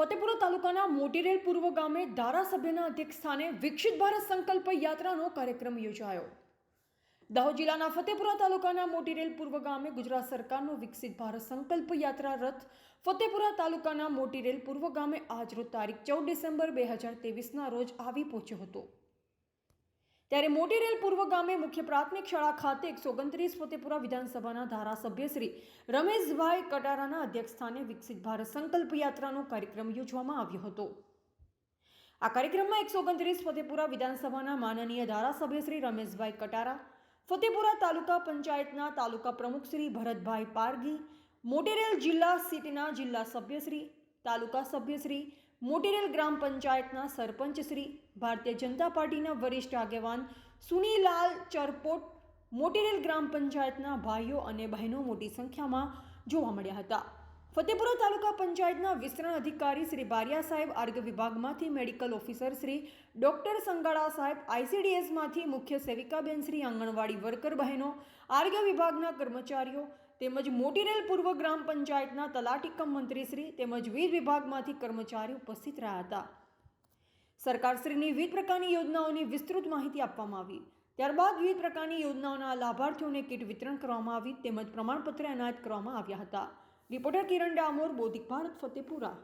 ફતેપુરા તાલુકાના મોટીરેલ પૂર્વ ગામે ધારાસભ્યના અધ્યક્ષસ્થાને વિકસિત ભારત સંકલ્પ યાત્રાનો કાર્યક્રમ યોજાયો. દાહોદ જિલ્લાના ફતેપુરા તાલુકાના મોટીરેલ પૂર્વ ગામે ગુજરાત સરકારનો વિકસિત ભારત સંકલ્પ યાત્રા રથ ફતેપુરા તાલુકાના મોટીરેલ પૂર્વ ગામે આજરોજ તારીખ ચૌદ ડિસેમ્બર બે હજાર તેવીસના રોજ આવી પહોંચ્યો હતો. ત્યારે મોટી રેલ પૂર્વ ગામે મુખ્ય પ્રાથમિક શાળા ખાતે એકસો ઓગણત્રીસ ફતેપુરા વિધાનસભાના ધારાસભ્ય શ્રી રમેશભાઈ કટારાના અધ્યક્ષસ્થાને વિકસિત ભારત સંકલ્પ યાત્રાનો કાર્યક્રમ યોજવામાં આવ્યો હતો. આ કાર્યક્રમમાં એકસો ઓગણત્રીસ ફતેપુરા વિધાનસભાના માનનીય ધારાસભ્ય શ્રી રમેશભાઈ કટારા, ફતેપુરા તાલુકા પંચાયતના તાલુકા પ્રમુખ શ્રી ભરતભાઈ પારગી મોટેરેલ જિલ્લા સીટના જિલ્લા સભ્યશ્રી તાલુકા સભ્યશ્રી મોટેરેલ ગ્રામ પંચાયતના સરપંચશ્રી ભારતીય જનતા પાર્ટીના વરિષ્ઠ આગેવાન સુનીલાલ ચરપોટ, મોટેરેલ ગ્રામ પંચાયતના ભાઈઓ અને બહેનો મોટી સંખ્યામાં જોવા મળ્યા હતા. ફતેપુરા તાલુકા પંચાયતના વિસ્તરણ અધિકારી શ્રી બારિયા સાહેબ આરોગ્ય વિભાગમાંથી medical officer Shri doctor Sangala સાહેબ આઈસીડીએસમાંથી મુખ્ય સેવિકાબેન શ્રી આંગણવાડી વર્કર બહેનો, આરોગ્ય વિભાગના કર્મચારીઓ તેમજ મોટીરેલ પૂર્વ ગ્રામ પંચાયતના તલાટી કમ મંત્રીશ્રી તેમજ વિવિધ વિભાગમાંથી કર્મચારીઓ ઉપસ્થિત રહ્યા હતા. સરકારશ્રીની વિવિધ પ્રકારની યોજનાઓની વિસ્તૃત માહિતી આપવામાં આવી. ત્યારબાદ વિવિધ પ્રકારની યોજનાઓના લાભાર્થીઓને કીટ વિતરણ કરવામાં આવી તેમજ પ્રમાણપત્ર એનાયત કરવામાં આવ્યા હતા. રિપોર્ટર કિરણ ડામોર બૌદ્ધિક ભારત ફતેપુરા.